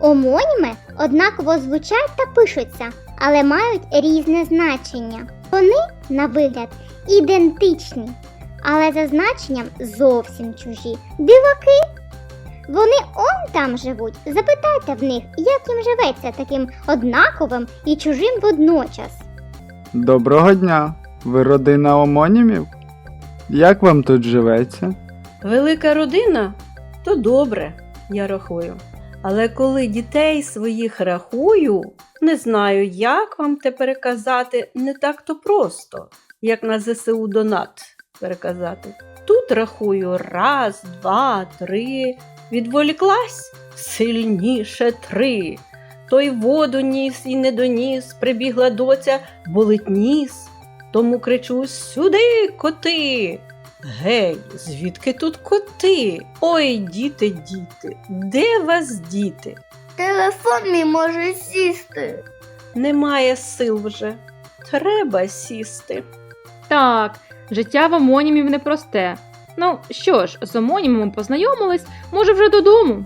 Омоніми однаково звучать та пишуться, але мають різне значення. Вони, на вигляд, ідентичні, але за значенням зовсім чужі. Диваки. Вони он там живуть. Запитайте в них, як їм живеться таким однаковим і чужим водночас. Доброго дня! Ви родина омонімів? Як вам тут живеться? Велика родина то добре, я рахую. Але коли дітей своїх рахую, не знаю, як вам те переказати не так то просто, як на ЗСУ Донат переказати. Тут рахую раз, два, три. Відволіклась сильніше три. Той воду ніс і не доніс, прибігла доця, болить ніс. Тому кричу сюди, коти. Гей, звідки тут коти? Ой, діти, діти, де вас діти? Телефон не може сісти. Немає сил вже. Треба сісти. Так, життя в омонімів непросте. Ну що ж, з омонімами познайомились, може вже додому.